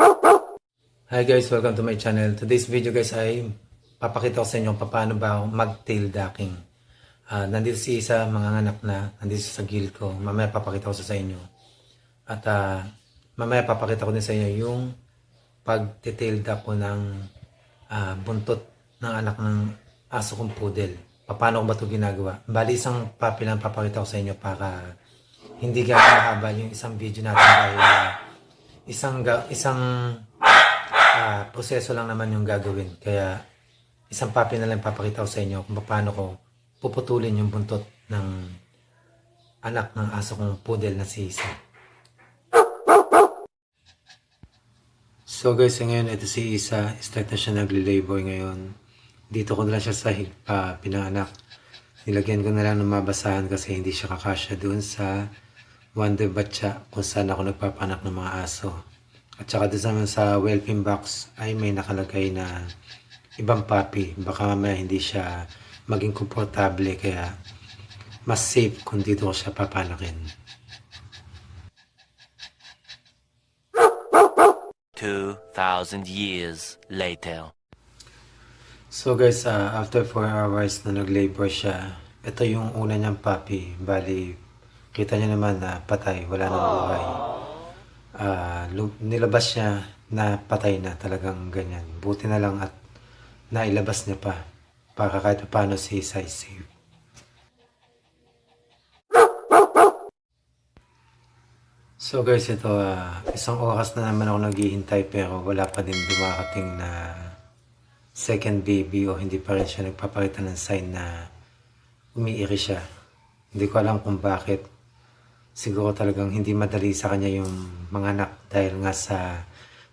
Hi guys, welcome to my channel. Today's video guys ay papakita ko sa inyo paano ba mag-tail ducking. Ah, nandito si isa, mga anak na, nandito sa gilid ko. Mamaya papakita ko sa inyo. At ah, mamaya papakita ko din sa inyo yung pag-tail duck ko ng ah, buntot ng anak ng aso kong poodle. Paano ko ba ito ginagawa? Bali isang papi lang papakita ko sa inyo para hindi gano'n mahaba yung isang video natin dahil ah, isang isang ah, proseso lang naman yung gagawin. Kaya isang papi na lang papakita ko sa inyo kung paano ko puputulin yung buntot ng anak ng aso kong poodle na si Isa. So guys, ngayon ito si Isa. Start na siya nagli-labor ngayon. Dito ko na lang siya sa higpa pinanganak. Nilagyan ko na lang ng mabasahan kasi hindi siya kakasya doon sa Wonder Batcha kung saan ako nagpapanak ng mga aso. At saka doon naman sa whelping box ay may nakalagay na ibang papi. Baka mamaya hindi siya maging komportable kaya mas safe kung dito ko siya papanakin. 2,000 years later. So guys, ah, after 4 hours na nag-labor siya, ito yung una niyang puppy. Bali, kita niyo naman na patay, wala nang buhay. Lu- nilabas niya na patay na talagang ganyan. Buti na lang at nailabas niya pa para kahit paano si Isay safe. So guys, ito ah, isang oras na naman ako naghihintay pero wala pa din dumarating na second baby o hindi pa rin siya nagpapakita ng sign na umiiri siya. Hindi ko alam kung bakit. Siguro talagang hindi madali sa kanya yung mga anak dahil nga sa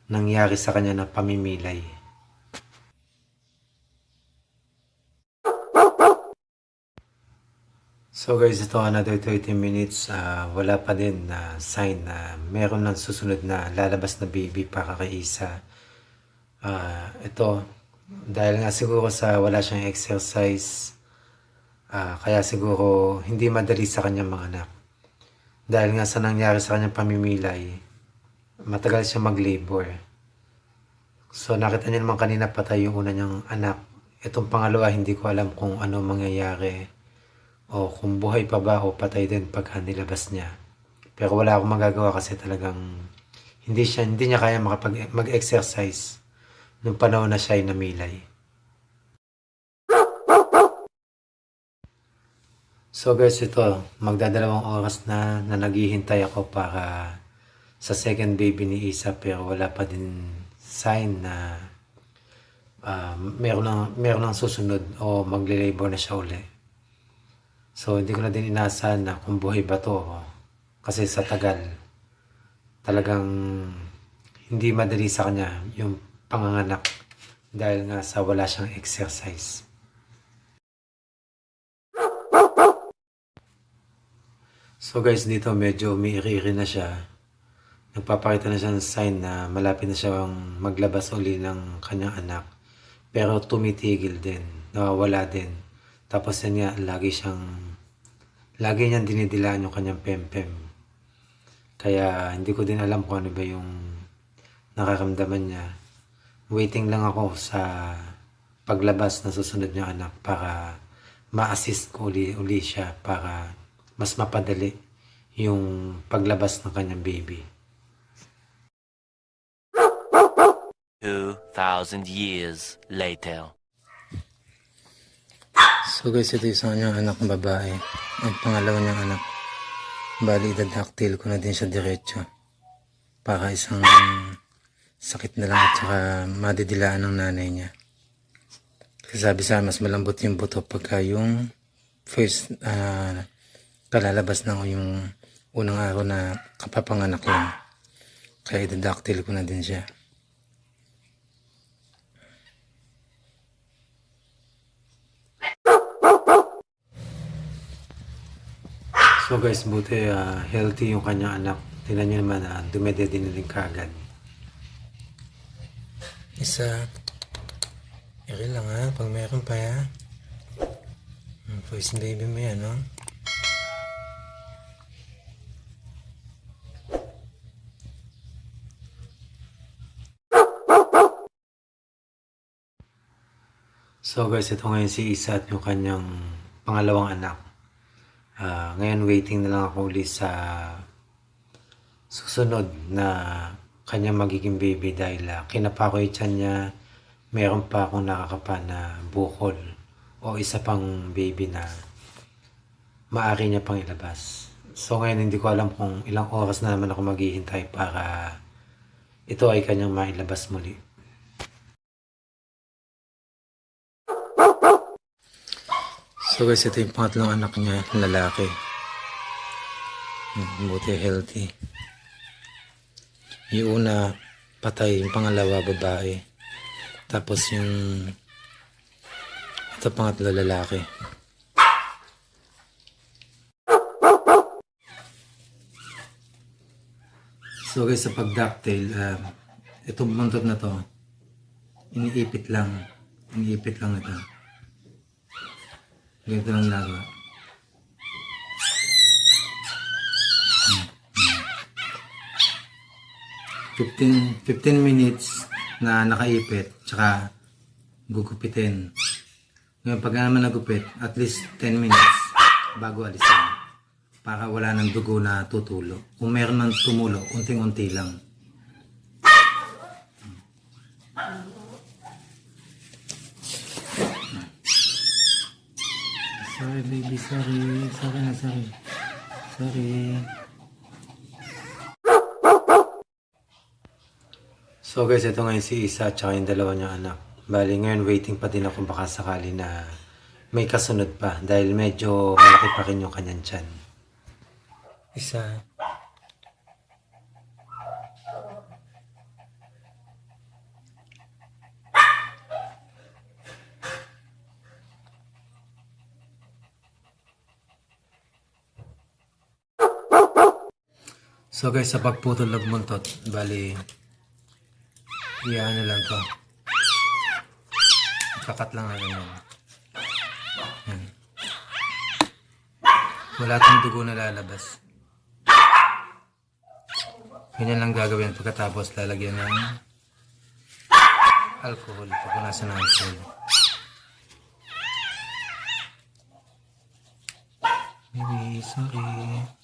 nangyari sa kanya na pamimilay. So guys, ito another 30 minutes. ah, wala pa din na sign na meron ng susunod na lalabas na baby para kay Isa. Ah, ito, dahil nga siguro sa wala siyang exercise, ah, kaya siguro hindi madali sa kanyang mga anak. Dahil nga sa nangyari sa kanyang pamimilay, matagal siya mag-labor. So nakita niyo naman kanina patay yung una niyang anak. Itong pangalawa, hindi ko alam kung ano mangyayari o kung buhay pa ba o patay din pagka nilabas niya. Pero wala akong magagawa kasi talagang hindi siya hindi niya kaya makapag mag-exercise nung panahon na siya ay namilay. So guys, ito, magdadalawang oras na na naghihintay ako para sa second baby ni Isa pero wala pa din sign na ah, meron ng meron ng susunod o magle-labor na siya uli. So, hindi ko na din inaasahan na kung buhay ba to. Kasi sa tagal, talagang hindi madali sa kanya yung panganganak dahil nga sa wala siyang exercise. So guys, dito medyo umiiri na siya. Nagpapakita na siya ng sign na malapit na siyang maglabas uli ng kanyang anak. Pero tumitigil din, nawawala din. Tapos yan nga, lagi siyang, lagi niyang dinidilaan yung kanyang pempem. Kaya hindi ko din alam kung ano ba yung nakaramdaman niya. Waiting lang ako sa paglabas na susunod niya anak para ma-assist ko uli, uli siya para mas mapadali yung paglabas ng kanyang baby. 2,000 years later. So guys, ito yung kanyang anak na babae. Ang pangalawa niyang anak. Bali, dadaktil ko na din siya diretso. Para isang sakit na lang at saka madidilaan ng nanay niya. Kasi sabi sa mas malambot yung buto pagka yung first ah, kalalabas na yung unang araw na kapapanganak lang. Kaya idadaktil ko na din siya. So guys, buti ah, healthy yung kanyang anak. Tingnan nyo naman, uh, dumedede na din kagad. Isa. Iri lang ha, pag meron pa ya. Hmm, First baby mo yan, no? So guys, ito ngayon si Isa at yung kanyang pangalawang anak. Ah, ngayon waiting na lang ako ulit sa susunod na kanyang magiging baby dahil uh, kinapa ko yung tiyan niya. Meron pa akong nakakapa na bukol o isa pang baby na maaari niya pang ilabas. So ngayon hindi ko alam kung ilang oras na naman ako maghihintay para ito ay kanyang mailabas muli. So guys, ito yung pangatlong anak niya, lalaki. Hmm, Buti healthy. Yung una, patay. Yung pangalawa, babae. Tapos yung ito pangatlo, lalaki. So guys, sa pag-ducktail, um, itong buntot na to, iniipit lang. Iniipit lang ito. Ganito lang ginagawa. Hmm, hmm. 15, 15 minutes na nakaipit, tsaka gugupitin. Ngayon, pag naman nagupit, at least 10 minutes bago alisin. Para wala ng dugo na tutulo. Kung meron man tumulo, unting-unti lang. Sorry, baby. Sorry. Sorry na, sorry. Sorry. So guys, ito ngayon si Isa at saka yung dalawa niyang anak. Bali ngayon waiting pa din ako baka sakali na may kasunod pa dahil medyo malaki pa rin yung kanyang tiyan. Isa. So guys, sa pagputol ng buntot, bali, iyan lang to. Kakat lang natin yan. Yan. Wala tong dugo na lalabas. Ganyan lang gagawin pagkatapos lalagyan ng alcohol. Pupunasan ng alcohol. Baby, sorry.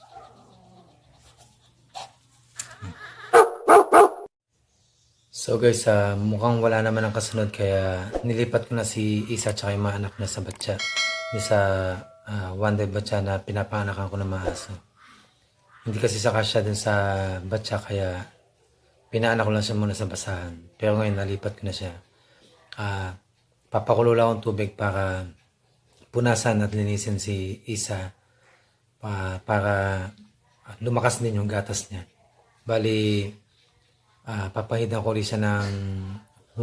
So guys, ah, mukhang wala naman ang kasunod kaya nilipat ko na si Isa at yung mga anak na sa batya. Yung sa ah, one day batya na pinapanganakan ko ng mga aso. Hindi kasi sa kasya dun sa batya kaya pinaanak ko lang siya muna sa basahan. Pero ngayon nalipat ko na siya. Ah, papakulo lang akong tubig para punasan at linisin si Isa pa- para lumakas din yung gatas niya. Bali, ah papahidan ko rin siya ng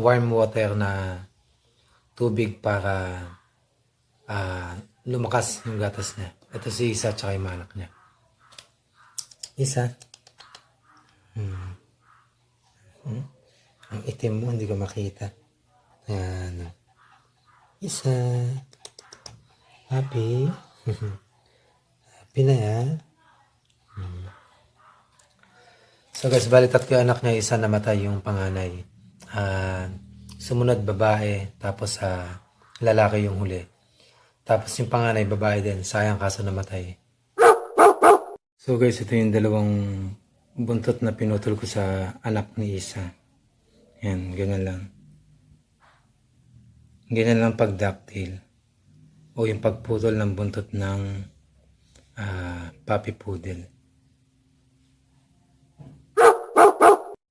warm water na tubig para ah lumakas yung gatas niya. Ito si Isa at yung mga anak niya. Isa. Hmm. Hmm? Ang itim mo, hindi ko makita. Ayan. Isa. Happy. Happy na yan. So guys, bali tatlo anak niya, isa namatay yung panganay. Ah, sumunod babae, tapos sa lalaki yung huli. Tapos yung panganay babae din, sayang kaso namatay. So guys, ito yung dalawang buntot na pinutol ko sa anak ni Isa. Yan, ganyan lang. Ganyan lang pag ducktail. O yung pagputol ng buntot ng ah, puppy poodle.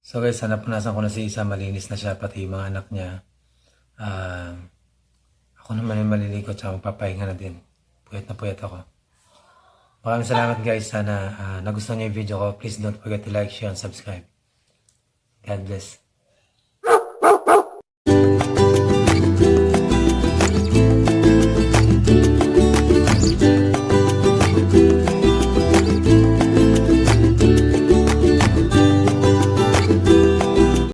So guys, sana punasan ko na si Isa, malinis na siya, pati yung mga anak niya. Ah, ako naman yung maliligo, tsaka magpapahinga na din. Puyat na puyat ako. Maraming salamat guys, sana ah, nagustuhan niyo yung video ko. Please don't forget to like, share, and subscribe. God bless.